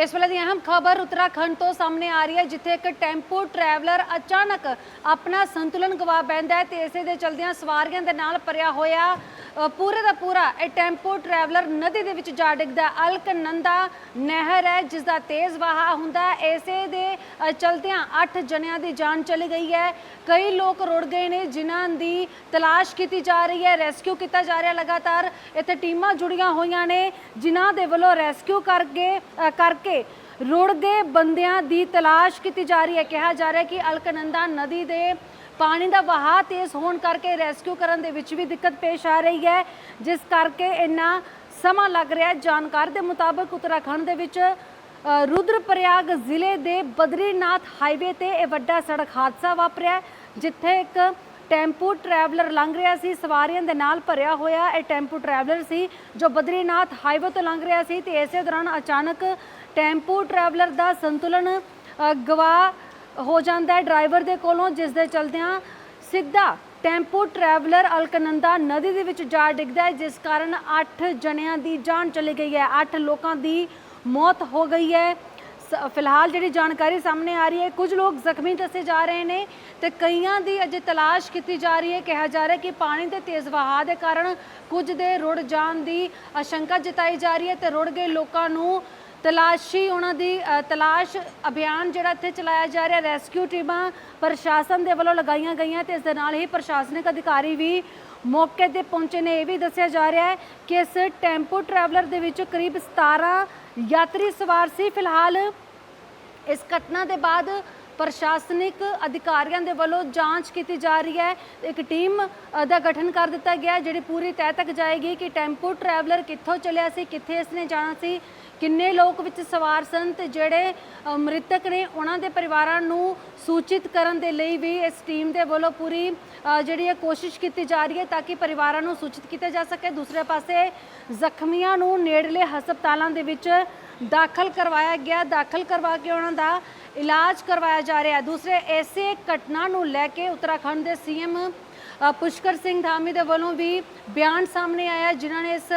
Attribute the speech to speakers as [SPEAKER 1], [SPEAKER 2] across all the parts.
[SPEAKER 1] ਇਸ ਵੇਲੇ ਦੀ ਅਹਿਮ ਖਬਰ ਉੱਤਰਾਖੰਡ ਤੋਂ ਸਾਹਮਣੇ ਆ ਰਹੀ ਹੈ, ਜਿੱਥੇ ਇੱਕ ਟੈਂਪੋ ਟਰੈਵਲਰ ਅਚਾਨਕ ਆਪਣਾ ਸੰਤੁਲਨ ਗਵਾ ਬੈਂਦਾ ਹੈ ਤੇ ਇਸੇ ਦੇ ਚਲਦਿਆਂ ਸਵਾਰੀਆਂ ਦੇ ਨਾਲ ਭਰਿਆ ਹੋਇਆ ਪੂਰੇ ਦਾ ਪੂਰਾ ਇਹ ਟੈਂਪੋ ਟਰੈਵਲਰ ਨਦੀ ਦੇ ਵਿੱਚ ਜਾ ਡਿੱਗਦਾ ਅਲਕਨੰਦਾ ਨਹਿਰ ਹੈ ਜਿਸ ਦਾ ਤੇਜ਼ ਵਹਾਅ ਹੁੰਦਾ ਹੈ। ਇਸੇ ਦੇ ਚਲਦਿਆਂ 8 ਜਣਿਆਂ ਦੀ ਜਾਨ ਚਲੀ ਗਈ ਹੈ। ਕਈ ਲੋਕ ਰੁੜ ਗਏ ਨੇ ਜਿਨ੍ਹਾਂ ਦੀ ਤਲਾਸ਼ ਕੀਤੀ ਜਾ ਰਹੀ ਹੈ ਰੈਸਕਿਊ ਕੀਤਾ ਜਾ ਰਿਹਾ ਲਗਾਤਾਰ। ਇੱਥੇ ਟੀਮਾਂ ਜੁੜੀਆਂ ਹੋਈਆਂ ਨੇ ਜਿਨ੍ਹਾਂ ਦੇ ਵੱਲੋਂ ਰੈਸਕਿਊ ਕਰਕੇ ਅ, ਕਰਕੇ ਰੁੜ ਗਏ ਬੰਦਿਆਂ ਦੀ ਤਲਾਸ਼ ਕੀਤੀ ਜਾ ਰਹੀ ਹੈ। ਕਿਹਾ ਜਾ ਰਿਹਾ ਹੈ ਕਿ ਅਲਕਨੰਦਾ ਨਦੀ ਦੇ ਪਾਣੀ ਦਾ ਵਹਾਅ ਤੇਜ਼ ਹੋਣ ਕਰਕੇ ਰੈਸਕਿਊ ਕਰਨ ਦੇ ਵਿੱਚ ਵੀ ਦਿੱਕਤ ਪੇਸ਼ ਆ ਰਹੀ ਹੈ। ਜਿਸ ਕਰਕੇ ਇੰਨਾ ਸਮਾਂ ਲੱਗ ਰਿਹਾ ਹੈ। ਜਾਣਕਾਰ ਦੇ ਮੁਤਾਬਕ ਉੱਤਰਾਖੰਡ ਦੇ ਵਿੱਚ ਅ, ਰੁਦਰਪ੍ਰਯਾਗ ਜ਼ਿਲ੍ਹੇ ਦੇ ਬਦਰੀਨਾਥ ਹਾਈਵੇ ਤੇ ਇਹ ਵੱਡਾ ਸੜਕ ਹਾਦਸਾ ਵਾਪਰਿਆ ਜਿੱਥੇ ਇੱਕ ਟੈਂਪੂ ਟਰੈਵਲਰ ਲੰਘ ਰਿਹਾ ਸੀ। ਸਵਾਰੀਆਂ ਦੇ ਨਾਲ ਭਰਿਆ ਹੋਇਆ ਇਹ ਟੈਂਪੂ ਟਰੈਵਲਰ ਸੀ ਜੋ ਬਦਰੀਨਾਥ ਹਾਈਵੇ ਤੋਂ ਲੰਘ ਰਿਹਾ ਸੀ ਤੇ ਇਸੇ ਦੌਰਾਨ ਅਚਾਨਕ ਟੈਂਪੂ ਟਰੈਵਲਰ ਦਾ ਸੰਤੁਲਨ ਗਵਾ ਹੋ ਜਾਂਦਾ ਹੈ। ਡਰਾਈਵਰ ਦੇ ਕੋਲੋਂ, ਜਿਸ ਦੇ ਚਲਦਿਆਂ ਸਿੱਧਾ ਟੈਂਪੂ ਟਰੈਵਲਰ ਅਲਕਨੰਦਾ ਨਦੀ ਦੇ ਵਿੱਚ ਜਾ ਡਿੱਗਦਾ ਹੈ, ਜਿਸ ਕਾਰਨ 8 ਜਣਿਆਂ ਦੀ ਜਾਨ ਚਲੀ ਗਈ ਹੈ। 8 ਲੋਕਾਂ ਦੀ ਮੌਤ ਹੋ ਗਈ ਹੈ। ਸ- ਫਿਲਹਾਲ ਜਿਹੜੀ ਜਾਣਕਾਰੀ ਸਾਹਮਣੇ ਆ ਰਹੀ ਹੈ, ਕੁਝ ਲੋਕ ਜ਼ਖਮੀ ਦੱਸੇ ਜਾ ਰਹੇ ਨੇ ਤੇ ਕਈਆਂ ਦੀ ਅਜੇ ਤਲਾਸ਼ ਕੀਤੀ ਜਾ ਰਹੀ ਹੈ। ਕਿਹਾ ਜਾ ਰਿਹਾ ਕਿ ਪਾਣੀ ਦੇ ਤੇਜ਼ ਵਹਾਅ ਦੇ ਕਾਰਨ ਕੁਝ ਦੇ ਰੁੜ ਜਾਣ ਦੀ ਆਸ਼ੰਕਾ ਜਤਾਈ ਜਾ ਰਹੀ ਹੈ ਤੇ ਰੁੜ ਗਏ ਲੋਕਾਂ ਨੂੰ ਤਲਾਸ਼ੀ, ਉਹਨਾਂ ਦੀ ਤਲਾਸ਼ ਅਭਿਆਨ ਜਿਹੜਾ ਇੱਥੇ ਚਲਾਇਆ ਜਾ ਰਿਹਾ, ਰੈਸਕਿਊ ਟੀਮਾਂ ਪ੍ਰਸ਼ਾਸਨ ਦੇ ਵੱਲੋਂ ਲਗਾਈਆਂ ਗਈਆਂ ਤੇ ਇਸ ਦੇ ਨਾਲ ਹੀ ਪ੍ਰਸ਼ਾਸਨਿਕ ਅਧਿਕਾਰੀ ਵੀ ਮੌਕੇ ਤੇ ਪਹੁੰਚੇ ਨੇ। ਇਹ ਵੀ ਦੱਸਿਆ ਜਾ ਰਿਹਾ ਹੈ ਕਿ ਇਸ ਟੈਂਪੋ ਟਰੈਵਲਰ ਦੇ ਵਿੱਚ ਕਰੀਬ 17 ਯਾਤਰੀ ਸਵਾਰ ਸੀ। ਫਿਲਹਾਲ ਇਸ ਘਟਨਾ ਦੇ ਬਾਅਦ ਪ੍ਰਸ਼ਾਸਨਿਕ ਅਧਿਕਾਰੀਆਂ ਦੇ ਵੱਲੋਂ ਜਾਂਚ ਕੀਤੀ ਜਾ ਰਹੀ ਹੈ। ਇੱਕ ਟੀਮ ਦਾ ਗਠਨ ਕਰ ਦਿੱਤਾ ਗਿਆ ਜਿਹੜੀ ਪੂਰੀ ਤਹਿ ਤੱਕ ਜਾਏਗੀ ਕਿ ਟੈਂਪੋ ਟਰੈਵਲਰ ਕਿੱਥੋਂ ਚੱਲਿਆ ਸੀ, ਕਿੱਥੇ ਇਸਨੇ ਜਾਣਾ ਸੀ, ਕਿੰਨੇ ਲੋਕ ਵਿੱਚ ਸਵਾਰ ਸਨ ਤੇ ਜਿਹੜੇ ਮ੍ਰਿਤਕ ਨੇ ਉਹਨਾਂ ਦੇ ਪਰਿਵਾਰਾਂ ਨੂੰ ਸੂਚਿਤ ਕਰਨ ਦੇ ਲਈ ਵੀ ਇਸ ਟੀਮ ਦੇ ਵੱਲੋਂ ਪੂਰੀ ਜਿਹੜੀ ਹੈ ਕੋਸ਼ਿਸ਼ ਕੀਤੀ ਜਾ ਰਹੀ ਹੈ ਤਾਂ ਕਿ ਪਰਿਵਾਰਾਂ ਨੂੰ ਸੂਚਿਤ ਕੀਤਾ ਜਾ ਸਕੇ। ਦੂਸਰੇ ਪਾਸੇ ਜ਼ਖਮੀਆਂ ਨੂੰ ਨੇੜਲੇ ਹਸਪਤਾਲਾਂ ਦੇ ਵਿੱਚ ਦਾਖਲ ਕਰਵਾਇਆ ਗਿਆ। ਦਾਖਲ ਕਰਵਾ ਕੇ ਉਹਨਾਂ ਦਾ ਇਲਾਜ ਕਰਵਾਇਆ ਜਾ ਰਿਹਾ ਹੈ। ਦੂਸਰੇ ਐਸੇ ਘਟਨਾ ਨੂੰ ਲੈ ਕੇ ਉੱਤਰਾਖੰਡ ਦੇ ਸੀਐਮ ਪੁਸ਼ਕਰ ਸਿੰਘ ਧਾਮੀ ਦੇ ਵੱਲੋਂ ਵੀ ਬਿਆਨ ਸਾਹਮਣੇ ਆਇਆ ਜਿਨ੍ਹਾਂ ਨੇ ਇਸ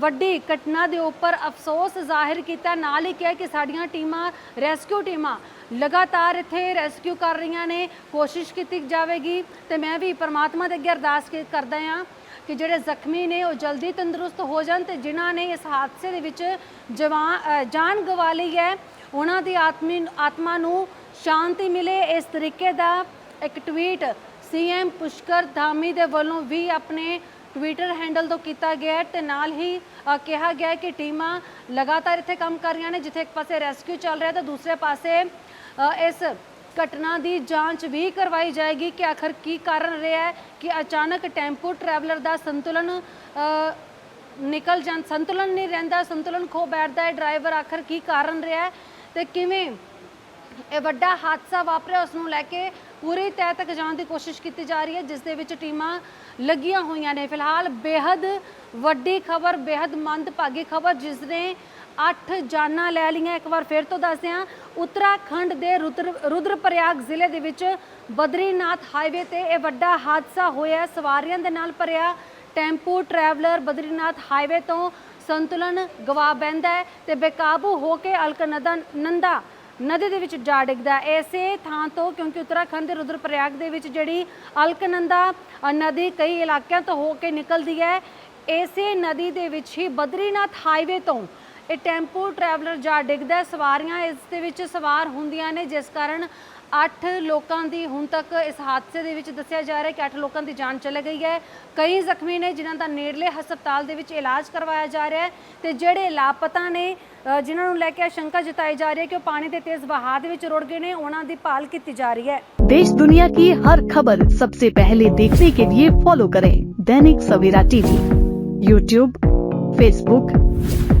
[SPEAKER 1] ਵੱਡੀ ਘਟਨਾ ਦੇ ਉੱਪਰ ਅਫਸੋਸ ਜ਼ਾਹਿਰ ਕੀਤਾ। ਨਾਲ ਹੀ ਕਿਹਾ ਕਿ ਸਾਡੀਆਂ ਟੀਮਾਂ, ਰੈਸਕਿਊ ਟੀਮਾਂ ਲਗਾਤਾਰ ਇੱਥੇ ਰੈਸਕਿਊ ਕਰ ਰਹੀਆਂ ਨੇ। ਕੋਸ਼ਿਸ਼ ਕੀਤੀ ਜਾਵੇਗੀ ਤੇ ਮੈਂ ਵੀ ਪਰਮਾਤਮਾ ਦੇ ਅੱਗੇ ਅਰਦਾਸ ਕਰਦਾ ਹਾਂ ਕਿ ਜਿਹੜੇ ਜ਼ਖਮੀ ਨੇ ਉਹ ਜਲਦੀ ਤੰਦਰੁਸਤ ਹੋ ਜਾਣ ਤੇ ਜਿਨ੍ਹਾਂ ਨੇ ਇਸ ਹਾਦਸੇ ਦੇ ਵਿੱਚ ਜਵਾਨ ਜਾਨ ਗਵਾ ਲਈ ਹੈ, ਉਹਨਾਂ ਦੀ ਆਤਮੀ, ਆਤਮਾ ਨੂੰ ਸ਼ਾਂਤੀ ਮਿਲੇ। ਇਸ ਤਰੀਕੇ ਦਾ ਇੱਕ ਟਵੀਟ ਸੀਐਮ ਪੁਸ਼ਕਰ ਧਾਮੀ ਦੇ ਵੱਲੋਂ ਵੀ ਆਪਣੇ ਟਵਿੱਟਰ ਹੈਂਡਲ ਤੋਂ ਕੀਤਾ ਗਿਆ ਹੈ ਤੇ ਨਾਲ ਹੀ ਕਿਹਾ ਗਿਆ ਕਿ ਟੀਮਾਂ ਲਗਾਤਾਰ ਇੱਥੇ ਕੰਮ ਕਰ ਰਹੀਆਂ ਨੇ, ਜਿੱਥੇ ਇੱਕ ਪਾਸੇ ਰੈਸਕਿਊ ਚੱਲ ਰਿਹਾ ਤੇ ਦੂਸਰੇ ਪਾਸੇ ਇਸ ਘਟਨਾ ਦੀ ਜਾਂਚ ਵੀ ਕਰਵਾਈ ਜਾਏਗੀ ਕਿ ਆਖਰ ਕੀ ਕਾਰਨ ਰਿਹਾ ਹੈ ਕਿ ਅਚਾਨਕ ਟੈਂਪੋ ਟਰੈਵਲਰ ਦਾ ਸੰਤੁਲਨ ਨਿਕਲ ਜਾਂ ਸੰਤੁਲਨ ਨਹੀਂ ਰਹਿੰਦਾ, ਸੰਤੁਲਨ ਖੋ ਬੈਠਦਾ ਹੈ, ਡਰਾਈਵਰ ਆਖਰ ਕੀ ਕਾਰਨ ਰਿਹਾ ਹੈ ਤੇ ਕਿਵੇਂ ਇਹ ਵੱਡਾ ਹਾਦਸਾ ਵਾਪਰਿਆ ਉਸ ਨੂੰ ਲੈ ਕੇ ਪੂਰੀ ਤਹਿ ਤੱਕ ਜਾਣ ਦੀ ਕੋਸ਼ਿਸ਼ ਕੀਤੀ ਜਾ ਰਹੀ ਹੈ, ਜਿਸ ਦੇ ਵਿੱਚ ਟੀਮਾਂ ਲੱਗੀਆਂ ਹੋਈਆਂ ਨੇ। ਫਿਲਹਾਲ ਬੇहद ਵੱਡੀ ਖਬਰ ਬੇहद ਮੰਦਭਾਗੀ ਖਬਰ ਜਿਸ ਨੇ 8 ਜਾਨਾਂ ਲੈ ਲਈਆਂ ਇੱਕ ਵਾਰ ਫਿਰ ਤੋਂ ਦੱਸਦੇ ਹਾਂ, ਉੱਤਰਾਖੰਡ ਦੇ ਰੁਦਰ ਰੁਦਰਪ੍ਰਯਾਗ ਜ਼ਿਲ੍ਹੇ ਦੇ ਵਿੱਚ ਬਦਰੀਨਾਥ ਹਾਈਵੇ ਤੇ ਇਹ ਵੱਡਾ ਹਾਦਸਾ ਹੋਇਆ ਸਵਾਰੀਆਂ ਦੇ ਨਾਲ ਭਰਿਆ ਟੈਂਪੂ ਟਰੈਵਲਰ ਬਦਰੀਨਾਥ ਹਾਈਵੇ ਤੋਂ ਸੰਤੁਲਨ ਗਵਾ ਬੈਂਦਾ ਹੈ ਤੇ ਬੇਕਾਬੂ ਹੋ ਕੇ ਅਲਕਨੰਦਾ ਨੰਦਾ ਨਦੀ ਦੇ ਵਿੱਚ ਜਾ ਡਿੱਗਦਾ ਹੈ। ਇਸੇ ਥਾਂ ਤੋਂ ਕਿਉਂਕਿ ਉੱਤਰਾਖੰਡ ਦੇ ਰੁਦਰਪ੍ਰਯਾਗ ਦੇ ਵਿੱਚ ਜਿਹੜੀ ਅਲਕਨੰਦਾ ਨਦੀ ਕਈ ਇਲਾਕਿਆਂ ਤੋਂ ਹੋ ਕੇ ਨਿਕਲਦੀ ਹੈ, ਇਸੇ ਨਦੀ ਦੇ ਵਿੱਚ ਹੀ ਬਦਰੀਨਾਥ ਹਾਈਵੇ ਤੋਂ ਇਹ ਟੈਂਪੂ ਟਰੈਵਲਰ ਜਾ ਡਿੱਗਦਾ ਹੈ। ਸਵਾਰੀਆਂ ਇਸ ਦੇ ਵਿੱਚ ਸਵਾਰ ਹੁੰਦੀਆਂ ਨੇ ਜਿਸ ਕਾਰਨ 8 ਲੋਕਾਂ ਦੀ ਹੁਣ ਤੱਕ ਇਸ ਹਾਦਸੇ ਦੇ ਵਿੱਚ ਦੱਸਿਆ ਜਾ ਰਿਹਾ ਹੈ ਕਿ 8 ਲੋਕਾਂ ਦੀ ਜਾਨ ਚਲੀ ਗਈ ਹੈ ਕਈ ਜ਼ਖਮੀ ਨੇ ਜਿਨ੍ਹਾਂ ਦਾ ਨੇੜਲੇ ਹਸਪਤਾਲ ਦੇ ਵਿੱਚ ਇਲਾਜ ਕਰਵਾਇਆ ਜਾ ਰਿਹਾ ਹੈ ਤੇ ਜਿਹੜੇ ਲਾਪਤਾ ਨੇ ਅ, ਜਿਨ੍ਹਾਂ ਨੂੰ ਲੈ ਕੇ ਸ਼ੰਕਾ ਜਤਾਈ ਜਾ ਰਹੀ ਹੈ ਕਿ ਉਹ ਪਾਣੀ ਦੇ ਤੇਜ਼ ਵਹਾਅ ਦੇ ਵਿੱਚ ਰੁੜ ਗਏ ਨੇ ਉਹਨਾਂ ਦੀ ਭਾਲ ਕੀਤੀ ਜਾ ਰਹੀ ਹੈ
[SPEAKER 2] देश दुनिया की हर खबर सबसे पहले देखने के लिए फॉलो करें Dainik Savera TV YouTube Facebook